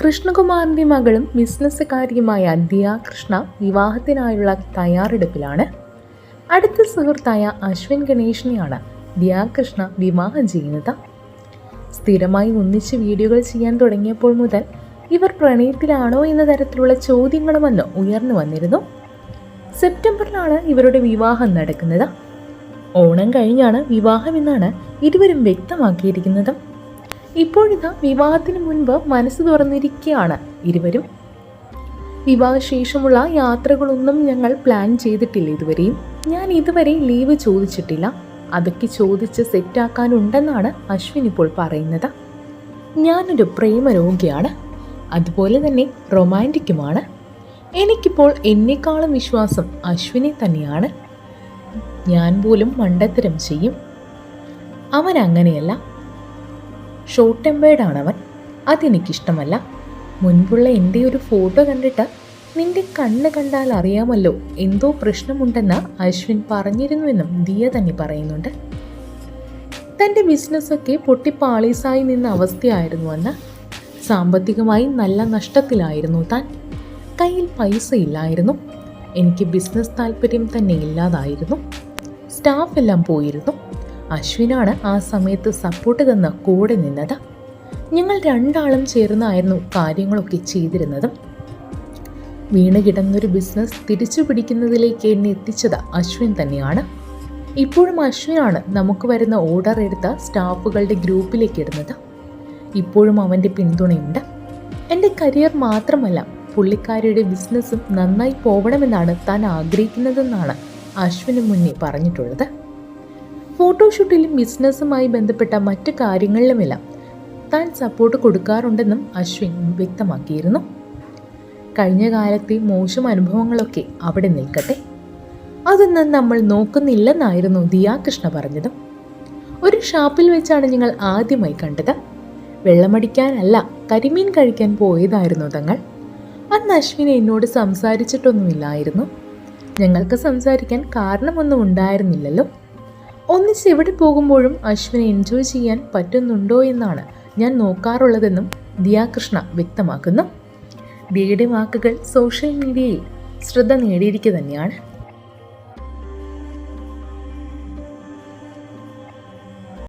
കൃഷ്ണകുമാറിന്റെ മകളും ബിസിനസ്സുകാരിയുമായ ദിയ കൃഷ്ണ വിവാഹത്തിനായുള്ള തയ്യാറെടുപ്പിലാണ്. അടുത്ത സുഹൃത്തായ അശ്വിൻ ഗണേഷിനെയാണ് ദിയ കൃഷ്ണ വിവാഹം ചെയ്യുന്നത്. സ്ഥിരമായി ഒന്നിച്ച് വീഡിയോകൾ ചെയ്യാൻ തുടങ്ങിയപ്പോൾ മുതൽ ഇവർ പ്രണയത്തിലാണോ എന്ന തരത്തിലുള്ള ചോദ്യങ്ങളും വന്ന് ഉയർന്നു വന്നിരുന്നു. സെപ്റ്റംബറിലാണ് ഇവരുടെ വിവാഹം നടക്കുന്നത്. ഓണം കഴിഞ്ഞാണ് വിവാഹമെന്നാണ് ഇരുവരും വ്യക്തമാക്കിയിരിക്കുന്നത്. ഇപ്പോഴിതാ വിവാഹത്തിന് മുൻപ് മനസ്സ് തുറന്നിരിക്കുകയാണ് ഇരുവരും. വിവാഹശേഷമുള്ള യാത്രകളൊന്നും ഞങ്ങൾ പ്ലാൻ ചെയ്തിട്ടില്ല ഇതുവരെയും. ഞാൻ ഇതുവരെ ലീവ് ചോദിച്ചിട്ടില്ല. അതൊക്കെ ചോദിച്ച് സെറ്റാക്കാനുണ്ടെന്നാണ് അശ്വിൻ ഇപ്പോൾ പറയുന്നത്. ഞാനൊരു പ്രേമരോഗിയാണ്. അതുപോലെ തന്നെ റൊമാന്റിക്കുമാണ് എനിക്കിപ്പോൾ എന്നെക്കാളും വിശ്വാസം അശ്വിനെ തന്നെയാണ്. ഞാൻ പോലും മണ്ടത്തരം ചെയ്യും. അവൻ അങ്ങനെയല്ല. ഷോർട്ട് ടെമ്പേർഡാണ് അവൻ അതെനിക്കിഷ്ടമല്ല. മുൻപുള്ള എന്റെ ഒരു ഫോട്ടോ കണ്ടിട്ട് നിന്റെ കണ്ണ് കണ്ടാൽ അറിയാമല്ലോ എന്തോ പ്രശ്നമുണ്ടെന്ന് അശ്വിൻ പറഞ്ഞിരുന്നുവെന്നും ദിയ തന്നെ പറയുന്നുണ്ട്. തന്റെ ബിസിനസ്സൊക്കെ പൊട്ടിപ്പാളീസായി നിന്ന അവസ്ഥയായിരുന്നു അന്ന്. സാമ്പത്തികമായി നല്ല നഷ്ടത്തിലായിരുന്നു താൻ. കയ്യിൽ പൈസ ഇല്ലായിരുന്നു എനിക്ക് ബിസിനസ് താല്പര്യം തന്നെ ഇല്ലാതായിരുന്നു. സ്റ്റാഫ് എല്ലാം പോയിരുന്നു. അശ്വിനാണ് ആ സമയത്ത് സപ്പോർട്ട് തന്ന കൂടെ നിന്നത്. ഞങ്ങൾ രണ്ടാളും ചേർന്നായിരുന്നു കാര്യങ്ങളൊക്കെ ചെയ്തിരുന്നതും. വീണ് കിടന്നൊരു ബിസിനസ് തിരിച്ചു പിടിക്കുന്നതിലേക്ക് എന്നെ എത്തിച്ചത് അശ്വിൻ തന്നെയാണ്. ഇപ്പോഴും അശ്വിനാണ് നമുക്ക് വരുന്ന ഓർഡർ എടുത്ത സ്റ്റാഫുകളുടെ ഗ്രൂപ്പിലേക്ക് ഇടുന്നത്. ഇപ്പോഴും അവന്റെ പിന്തുണയുണ്ട്. എന്റെ കരിയർ മാത്രമല്ല പുള്ളിക്കാരിയുടെ ബിസിനസ്സും നന്നായി പോകണമെന്നാണ് താൻ ആഗ്രഹിക്കുന്നതെന്നാണ് അശ്വിന് മുന്നേ പറഞ്ഞിട്ടുള്ളത്. ഫോട്ടോഷൂട്ടിലും ബിസിനസ്സുമായി ബന്ധപ്പെട്ട മറ്റ് കാര്യങ്ങളിലുമെല്ലാം. താൻ സപ്പോർട്ട് കൊടുക്കാറുണ്ടെന്നും അശ്വിൻ വ്യക്തമാക്കിയിരുന്നു. കഴിഞ്ഞ കാലത്തെ മോശം അനുഭവങ്ങളൊക്കെ അവിടെ നിൽക്കട്ടെ. അതൊന്നും നമ്മൾ നോക്കുന്നില്ലെന്നായിരുന്നു ദിയാകൃഷ്ണ പറഞ്ഞതും. ഒരു ഷാപ്പിൽ വെച്ചാണ് ഞങ്ങൾ ആദ്യമായി കണ്ടത്. വെള്ളമടിക്കാനല്ല കരിമീൻ കഴിക്കാൻ പോയതായിരുന്നു തങ്ങൾ. അന്ന് അശ്വിൻ എന്നോട് സംസാരിച്ചിട്ടൊന്നുമില്ലായിരുന്നു. ഞങ്ങൾക്ക് സംസാരിക്കാൻ കാരണമൊന്നും ഉണ്ടായിരുന്നില്ലല്ലോ. ഒന്നിച്ച് എവിടെ പോകുമ്പോഴും അശ്വിനെ എൻജോയ് ചെയ്യാൻ പറ്റുന്നുണ്ടോ എന്നാണ് ഞാൻ നോക്കാറുള്ളതെന്നും ദിയാകൃഷ്ണ വ്യക്തമാക്കുന്നു. ദിയയുടെ വാക്കുകൾ സോഷ്യൽ മീഡിയയിൽ ശ്രദ്ധ നേടിയിരിക്കുക തന്നെയാണ്.